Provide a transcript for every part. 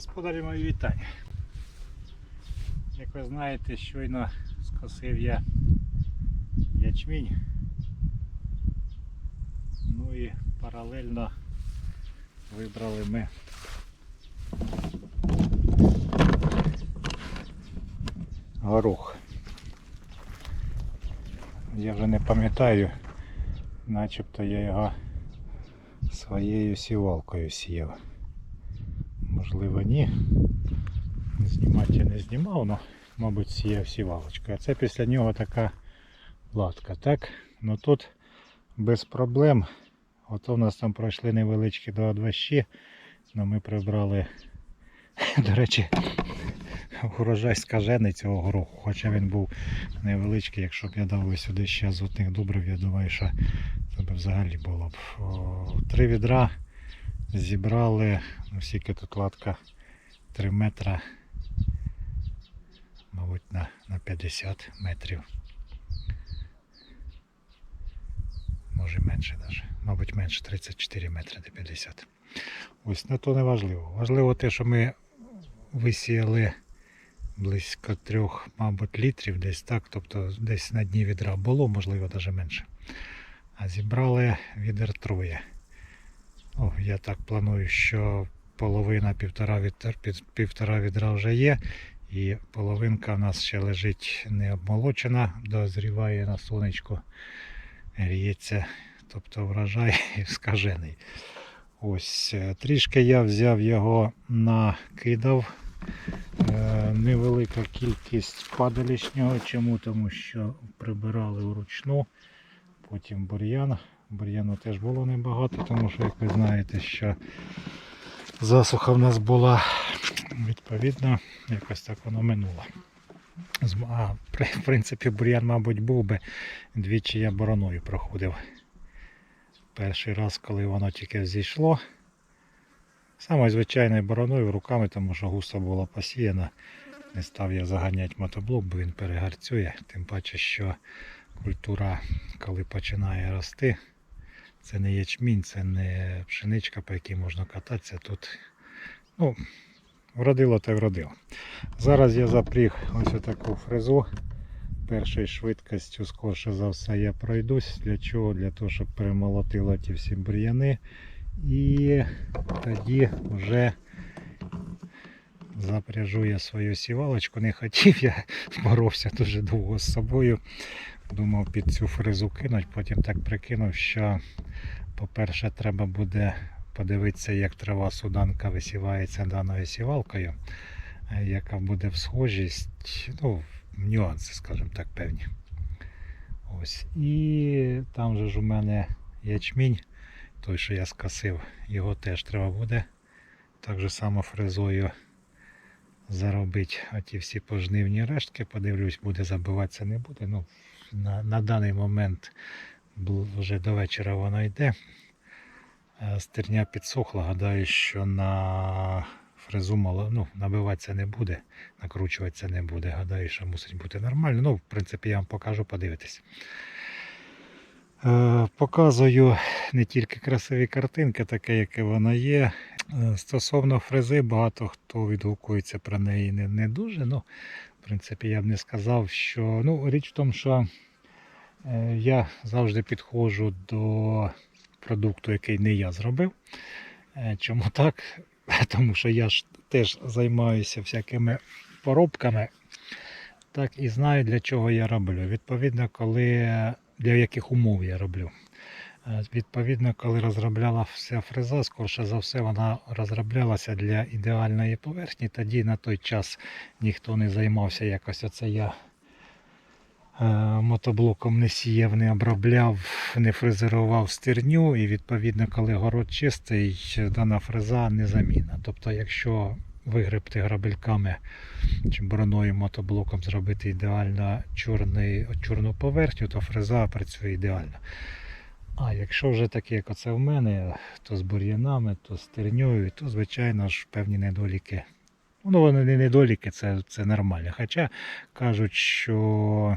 Господарі мої вітання. Як ви знаєте, щойно скосив я ячмінь. Ну і паралельно вибрали ми горох. Я вже не пам'ятаю, начебто я його своєю сівалкою сіяв. Можливо, ні. Знімати я не знімав, але, мабуть, сіяв сівалочкою. А це після нього така латка. Так, ну тут без проблем. Ото в нас там пройшли невеличкі два дващі, але ми прибрали, до речі, урожай скажений цього гороху, хоча він був невеличкий, якщо б я дав сюди ще азотних добрив, я думаю, що це б взагалі було б. Три відра зібрали, ну скільки тут латка 3 метра, мабуть, на, на 50 метрів. Може менше навіть. Мабуть, менше 34 метри до 50. Ось ну то не важливо. Важливо те, що ми висіяли близько трьох, мабуть, літрів десь так, тобто десь на дні відра було, можливо, навіть менше. А зібрали відер троє. Я так планую, що половина півтора, відра, півтора відра вже є. І половинка в нас ще лежить не обмолочена, дозріває на сонечку, гріється, тобто врожай скажений. Ось е, трішки я взяв його, накидав. Е, Невелика кількість падалішнього. Чому? Тому що прибирали вручну. Потім бур'ян. Бур'яну теж було небагато, тому що, як ви знаєте, що засуха в нас була, відповідно, якось так воно минуло. А, в принципі, бур'ян, мабуть, був би. Двічі я бороною проходив. Перший раз, коли воно тільки зійшло. Саме звичайною бороною руками, тому що густо було посіяно. Не став я заганяти мотоблок, бо він перегарцює. Тим паче, що культура, коли починає рости, це не ячмінь, це не пшеничка, по якій можна кататися. Тут ну, вродило та вродило. Зараз я запріг ось таку фрезу. Першою швидкістю, скорше за все, я пройдусь. Для чого? Для того, щоб перемолотило ті всі бур'яни. І тоді вже запряжу я свою сівалочку. Не хотів, я боровся дуже довго з собою. Думав під цю фрезу кинуть, потім так прикинув, що, по-перше, треба буде подивитися, як трава суданка висівається даною сівалкою, е, яка буде в схожість, ну, нюанси, скажімо так, певні. Ось. І там же ж у мене ячмінь, той, що я скосив, його теж треба буде так же само фрезою заробити оті всі пожнивні рештки. Подивлюсь, буде забиватися, не буде. Ну, на, на даний момент вже до вечора воно йде. Е, Стерня підсохла, гадаю, що на фрезу мало, ну, набиватися не буде, накручуватися не буде. Гадаю, що мусить бути нормально. Ну, в принципі, я вам покажу, подивитись. Е, Показую не тільки красиві картинки, таке, яке вона є. Е, Стосовно фрези, багато хто відгукується про неї не, не дуже. Ну, в принципі, я б не сказав, що. Ну, річ в тому, що е, я завжди підходжу до продукту, який не я зробив. Е, Чому так? Тому що я ж теж займаюся всякими поробками, так і знаю, для чого я роблю. Відповідно, коли для яких умов я роблю. Е, Відповідно, коли розроблялася фреза, скорше за все, вона розроблялася для ідеальної поверхні. Тоді на той час ніхто не займався якось оце я е, мотоблоком не сіяв, не обробляв, не фрезерував стерню. І відповідно, коли город чистий, дана фреза незамінна. Тобто, якщо вигребти грабельками чи бороною мотоблоком зробити ідеально чорний, чорну поверхню, то фреза працює ідеально. А якщо вже таке, як оце в мене, то з бур'янами, то з терньою, то звичайно ж певні недоліки. Ну, вони не недоліки, це, це нормально. Хоча кажуть, що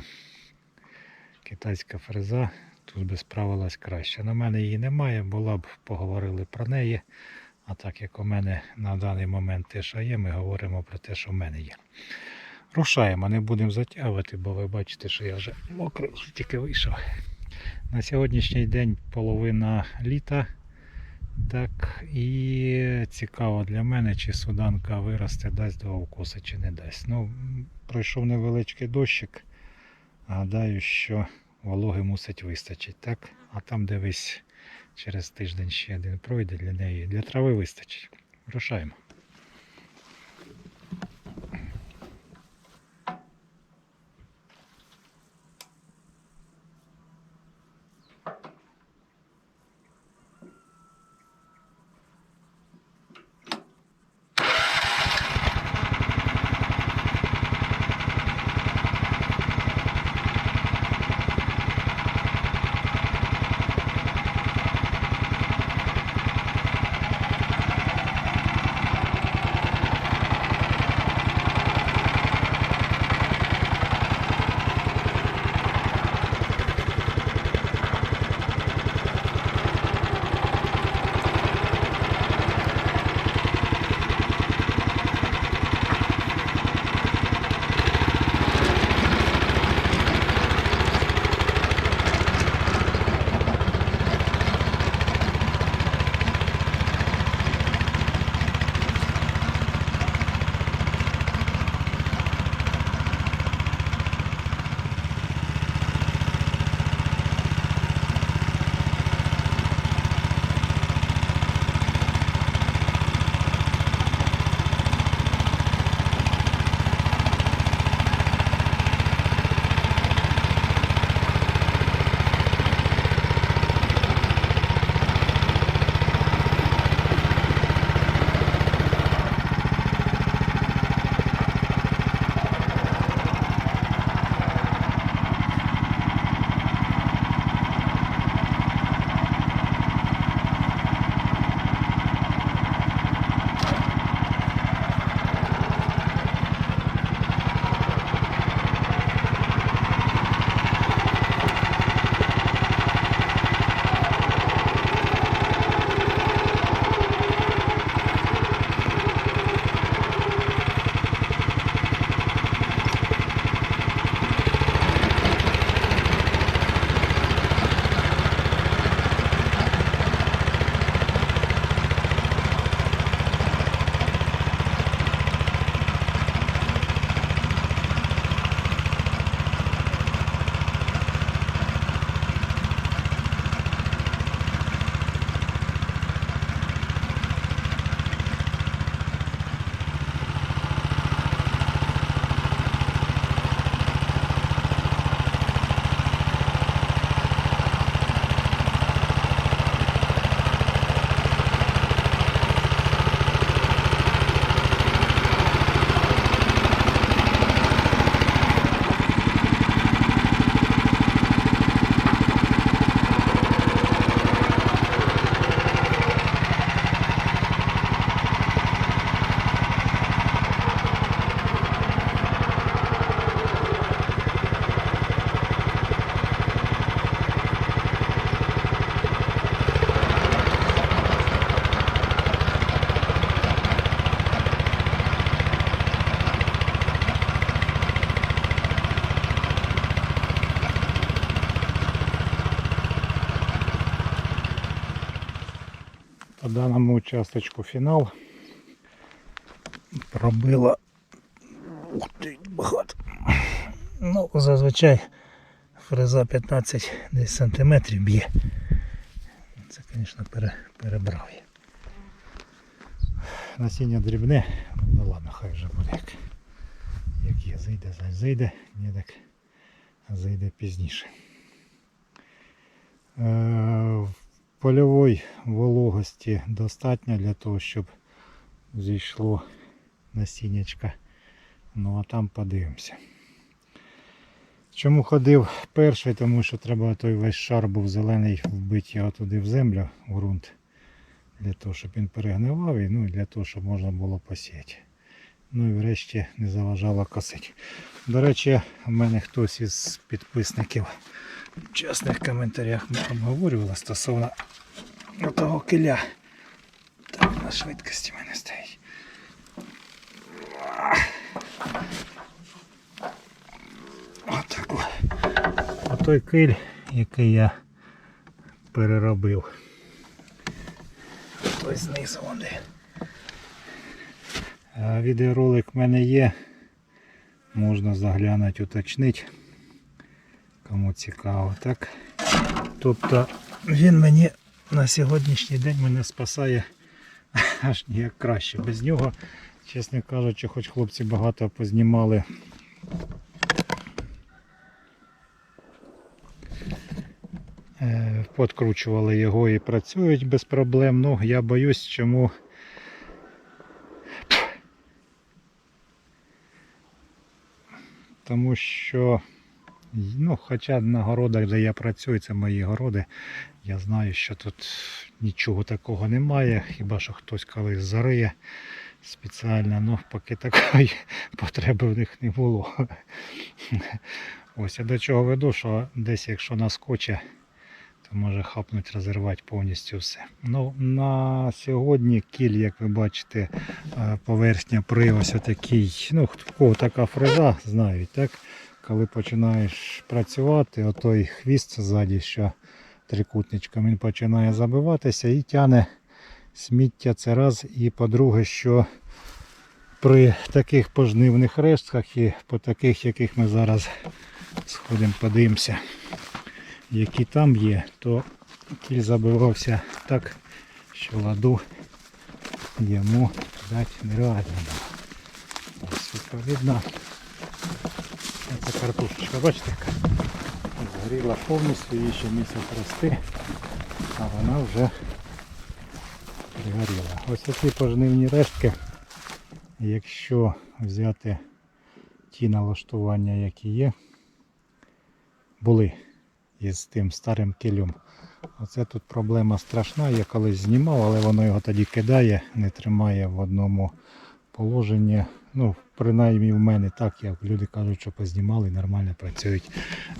китайська фреза тут би справилась краще. На мене її немає, була б, поговорили про неї. А так як у мене на даний момент що є, ми говоримо про те, що в мене є. Рушаємо, не будемо затягувати, бо ви бачите, що я вже мокрий, тільки вийшов. На сьогоднішній день половина літа. Так, і цікаво для мене, чи суданка виросте, дасть два укоси чи не дасть. Ну, пройшов невеличкий дощик. Гадаю, що вологи мусить вистачити, так? А там дивись, через тиждень ще один пройде для неї. Для трави вистачить. Рушаємо. По даному участочку фінал. Пробила. Ух ти, багато. Ну, зазвичай фреза 15 десь сантиметрів б'є. Це, звісно, пере, перебрав я. Насіння дрібне, ну ладно, хай вже буде як, як є, зайде, зай- зайде, ні так зайде пізніше. Польової вологості достатньо для того, щоб зійшло насіннячка. Ну а там подивимося. Чому ходив перший? Тому що треба той весь шар був зелений вбити його туди в землю, в ґрунт. Для того, щоб він перегнивав і ну, для того, щоб можна було посіяти. Ну і врешті не заважало косити. До речі, у мене хтось із підписників в чесних коментарях ми обговорювали стосовно того киля. Так, на швидкості мене стоїть. Отак. о. Отой киль, який я переробив. Той знизу вони. Відеоролик в мене є. Можна заглянути, уточнити. Кому цікаво, так? Тобто він мені на сьогоднішній день мене спасає аж ніяк краще. Без нього, чесно кажучи, хоч хлопці багато познімали. е, Подкручували його і працюють без проблем. Ну, я боюсь, чому. Тому що Ну, хоча на городах, де я працюю, це мої городи. Я знаю, що тут нічого такого немає, хіба що хтось колись зариє спеціально, ну поки такої потреби в них не було. Ось я до чого веду, що десь якщо наскоче, то може хапнуть, розірвати повністю все. Ну, на сьогодні кіль, як ви бачите, е, поверхня при ось такій, ну, в кого така фреза, знають, так? Коли починаєш працювати, отой хвіст ззаді, що трикутничком, він починає забиватися і тяне сміття це раз. І по-друге, що при таких пожнивних рештках і по таких, яких ми зараз сходимо, подивимося, які там є, то кіль забивався так, що ладу йому дати нереально. Ось відповідно. Це картошечка, бачите, яка згоріла повністю, їй ще місяць рости, а вона вже пригоріла. Ось такі пожнивні рештки, якщо взяти ті налаштування, які є, були із тим старим килем. Оце тут проблема страшна, я колись знімав, але воно його тоді кидає, не тримає в одному положенні. Ну, принаймні в мене так, як люди кажуть, що познімали, нормально працюють.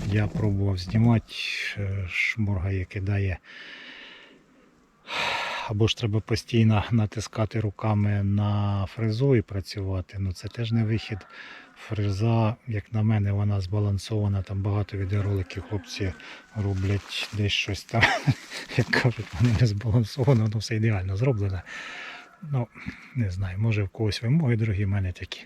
Я пробував знімати, е, шморгає, кидає. Або ж треба постійно натискати руками на фрезу і працювати. Ну це теж не вихід. Фреза, як на мене, вона збалансована. Там багато відеороликів хлопці роблять десь щось там. Як кажуть, вони не збалансовано, воно все ідеально зроблено. Ну, не знаю, може в когось вимоги дорогі, в мене такі.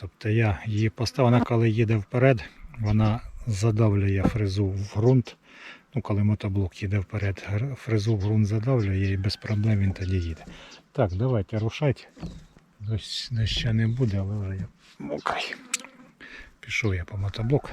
Тобто я її поставив, вона коли їде вперед, вона задавлює фрезу в ґрунт. Ну, коли мотоблок їде вперед, фрезу в ґрунт задавлює і без проблем він тоді їде. Так, давайте рушати. Дощ, ще не буде, але вже я мокрий. Пішов я по мотоблоку.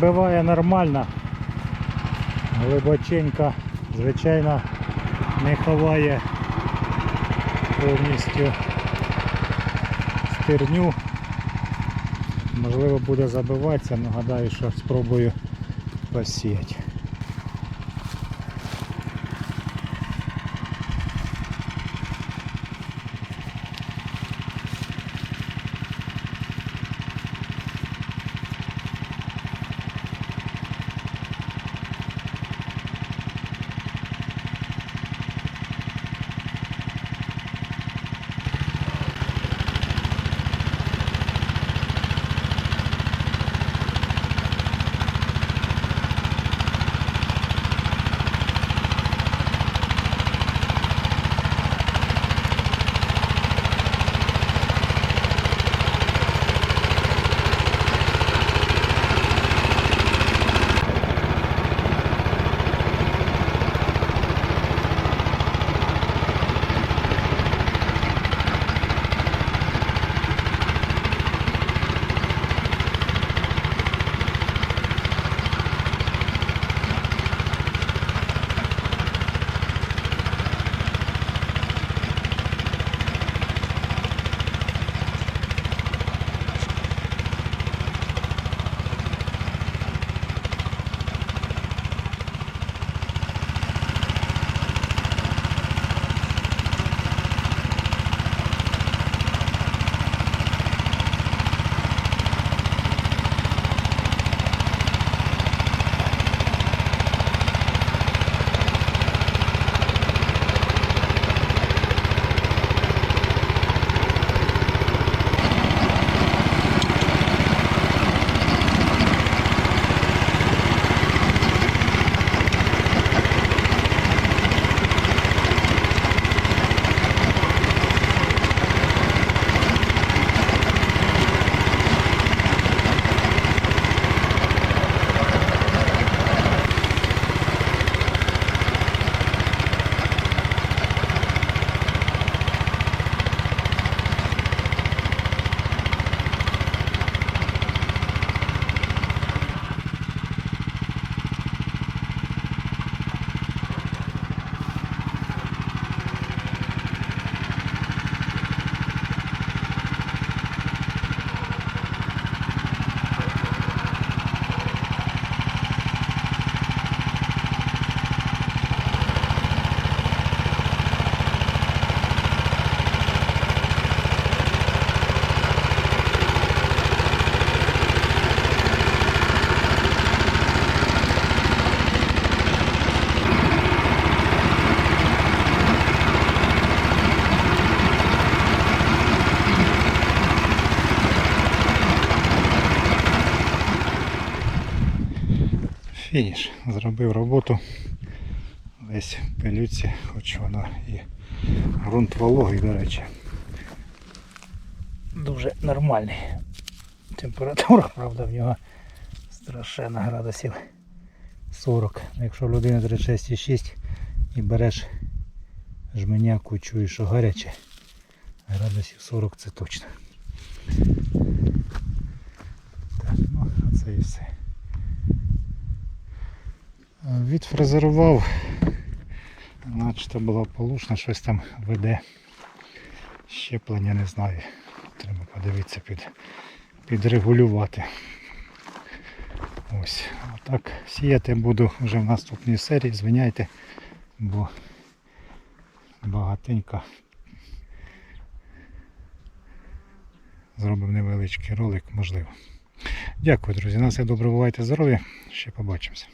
Прибиває нормально. Глибоченько, звичайно, не ховає повністю стерню. Можливо буде забиватися, але гадаю, що спробую посіяти. Фініш. Зробив роботу. Десь в пилюці, хоч вона і ґрунт вологий, до речі. Дуже нормальний. Температура, правда, в нього страшенна градусів 40. Якщо в людини 36,6 і береш жменяку, чуєш, що гаряче, градусів 40 це точно. Так, ну, це і все. Відфрезерував, наче була полушна, щось там веде. Щеплення не знаю. Треба подивитися під, підрегулювати. Ось. А так сіяти буду вже в наступній серії. Звиняйте, бо багатенько. Зробив невеличкий ролик, можливо. Дякую, друзі. На все добре, бувайте здорові. Ще побачимося.